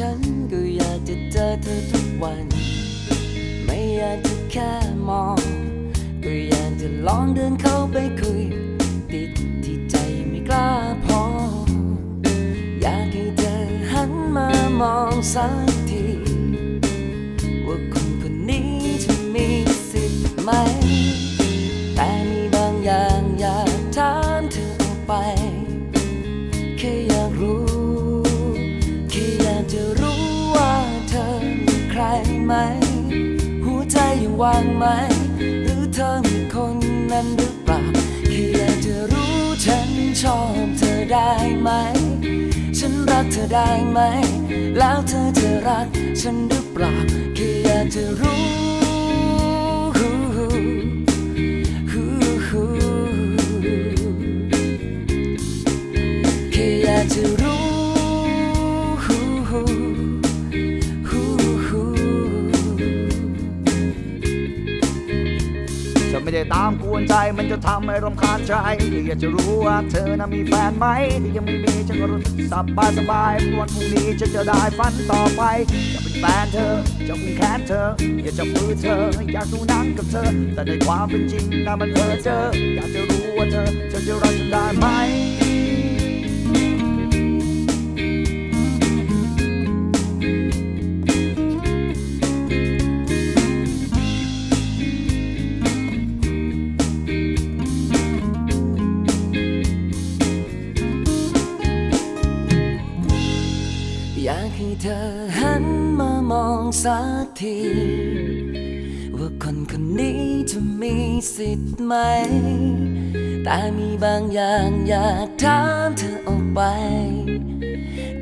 ฉันก็อยากจะเจอเธอทุกวัน ไม่อยากจะแค่มอง ก็อยากจะลองเดินเข้าไปคุย ติดที่ใจไม่กล้าพอ อยากให้เธอหันมามองสักที ว่าคนคนนี้จะมีสิทธิ์ไหม แต่มีบางอย่างอยากถามเธอออกไป แค่อยากรู้ ไหม หัวใจยังว่างไหม หรือเธอมีคนนั้นหรือเปล่าแค่อยากจะรู้ฉันชอบเธอได้ไหม ฉันรักเธอได้ไหม แล้วเธอจะรักฉันหรือเปล่าแค่อยากจะรู้แค่อยากจะ ได้ตามกวนใจมันจะทำให้รำคาญใจอยากจะรู้ว่าเธอน่ะมีแฟนไหมที่ยังไม่มีฉันก็รู้สบายสบายวันพรุ่งนี้ฉันจะได้ฝันต่อไปจะเป็นแฟนเธอจะคุมแขนเธอ อยากจะมือเธอ อยากดูหนังกับเธอ แต่ในความเป็นจริงนะมันเออเจออยากจะรู้ว่าเธอเธอจะรัก อยากให้เธอหันมามองสักที ว่าคนคนนี้จะมีสิทธิ์ไหม แต่มีบางอย่างอยากถามเธอออกไป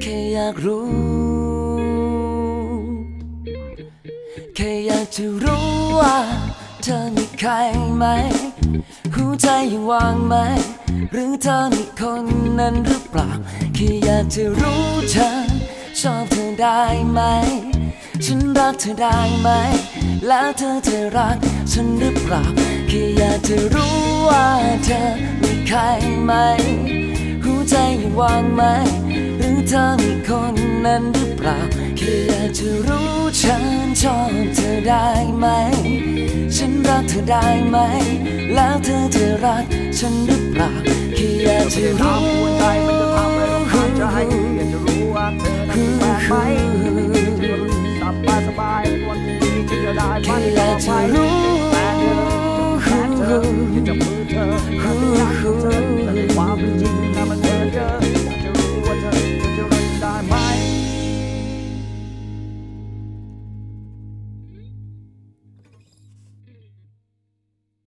แค่อยากรู้ แค่อยากจะรู้ว่าเธอมีใครไหม หัวใจยังว่างไหม หรือเธอมีคนนั้นหรือเปล่าแค่อยากจะรู้ฉันช อบเธอได้ไหม ฉันรักเธอได้ไหม แล้วเธอจะรักฉันหรือเปล่าแค่อยากจะรู้ว่าเธอมีใครไหม หัวใจยังว่างไหม หรือเธอมีคนนั้นหรือเปล่าแค่อยากจะรู้ฉันชอบเธอได้ไหม ฉันรักเธอได้ไหม แล้วเธอจะรักฉันหรือเปล่าแค่อยากจะรู้ ไหมที่ยังไม่มีฉันก็รู้สึกสบายสบายวันพรุ่งนี้ฉันจะได้ฝันต่อไปจะเป็นแฟนเธอจะคุมแขนเธออยากจะมื